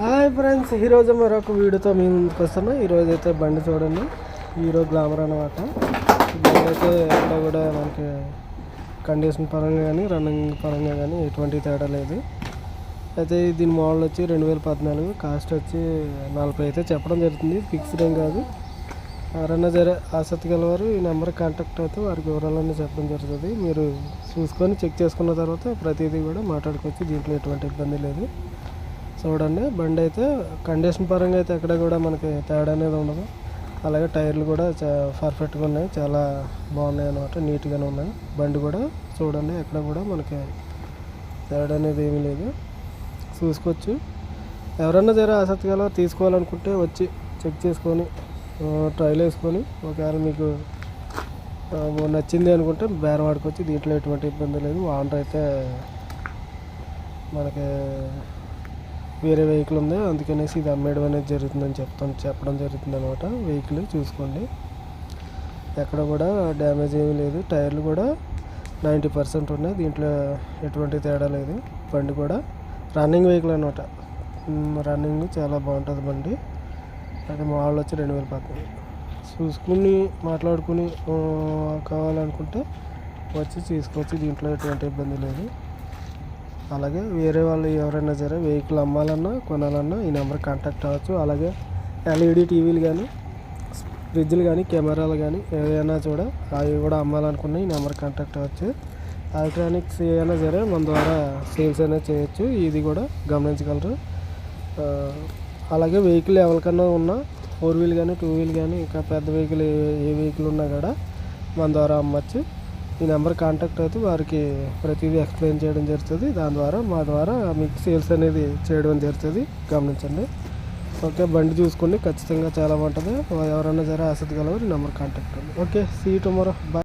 Hi friends ఈరోజు మరొక వీడియోతో మీ ముందుకు వస్తున్నా. ఈరోజు అయితే బండి చూడండి. హీరో గ్లామర్ అనమాట బండి అయితే ఎక్కడ కూడా మనకి కండిషన్ పరంగా కానీ రన్నింగ్ పరంగా కానీ ఎటువంటి తేడా లేదు. అయితే దీని మోడల్ వచ్చి రెండు వేల పద్నాలుగు. కాస్ట్ వచ్చి నలభై అయితే చెప్పడం జరుగుతుంది. ఫిక్స్డ్ ఏం కాదు. ఎవరైనా జరే ఆసక్తి గలవారు ఈ నెంబర్ కాంటాక్ట్ అయితే వారికి వివరాలన్నీ చెప్పడం జరుగుతుంది. మీరు చూసుకొని చెక్ చేసుకున్న తర్వాత ప్రతిదీ కూడా మాట్లాడుకోవచ్చు. దీంట్లో ఎటువంటి ఇబ్బంది లేదు. చూడండి. బండి అయితే కండిషన్ పరంగా అయితే ఎక్కడ కూడా మనకి తేడా అనేది ఉండదు. అలాగే టైర్లు కూడా చా పర్ఫెక్ట్గా ఉన్నాయి. చాలా బాగున్నాయి అన్నమాట. నీట్గానే ఉన్నాయి. బండి కూడా చూడండి. ఎక్కడ కూడా మనకి తేడా అనేది ఏమీ లేదు. చూసుకోవచ్చు. ఎవరన్నా జర ఆసక్తి గల తీసుకోవాలనుకుంటే వచ్చి చెక్ చేసుకొని ఆ, ట్రైల్ వేసుకొని ఒకవేళ మీకు నచ్చింది అనుకుంటే బేరం వచ్చి దీంట్లో ఎటువంటి ఇబ్బంది లేదు. ఓనర్ అయితే మనకి వేరే వెహికల్ ఉంది అందుకనేసి ఇది అమ్మేయడం అనేది జరుగుతుందని చెప్తాను చెప్పడం జరుగుతుంది అనమాట వెహికల్ చూసుకోండి. ఎక్కడ కూడా డ్యామేజ్ ఏమీ లేదు. టైర్లు కూడా నైంటీ పర్సెంట్ ఉన్నాయి. దీంట్లో ఎటువంటి తేడా లేదు. బండి కూడా రన్నింగ్ వెహికల్ అనమాట రన్నింగ్ చాలా బాగుంటుంది బండి. అది మోడల్ వచ్చి రెండు వేల పద్నాలుగు. చూసుకుని మాట్లాడుకుని కావాలనుకుంటే వచ్చి తీసుకోవచ్చు దీంట్లో ఎటువంటి ఇబ్బంది లేదు. అలాగే వేరే వాళ్ళు ఎవరైనా సరే వెహికల్ అమ్మాలన్నా కొనాలన్నా ఈ నెంబర్ కాంటాక్ట్ అవ్వచ్చు. అలాగే ఎల్ఈడి టీవీలు కానీ ఫ్రిడ్జ్లు కానీ కెమెరాలు కానీ ఏదైనా చూడ అవి కూడా అమ్మాలనుకున్న ఈ నెంబర్ కాంటాక్ట్ అవ్వచ్చు. ఎలక్ట్రానిక్స్ ఏదైనా సరే మన ద్వారా సేల్స్ అనేది చేయొచ్చు. ఇది కూడా గమనించగలరు. అలాగే వెహికల్ ఎవరికన్నా ఉన్నా ఫోర్ వీల్ కానీ టూ వీల్ కానీ ఇంకా పెద్ద వెహికల్ ఏ- ఏ వెహికల్ ఉన్నా కూడా మన ద్వారా అమ్మచ్చు. ఈ నెంబర్ కాంటాక్ట్ అయితే వారికి ప్రతిదీ ఎక్స్ప్లెయిన్ చేయడం జరుగుతుంది. దాని ద్వారా మా ద్వారా మీకు సేల్స్ అనేది చేయడం జరుగుతుంది. గమనించండి. ఓకే బండి చూసుకోండి ఖచ్చితంగా చాలా బాగుంటుంది. ఎవరైనా సరే ఆసక్తి గలవారు ఈ నెంబర్ కాంటాక్ట్ అండి ఓకే సీ టుమారో బాయ్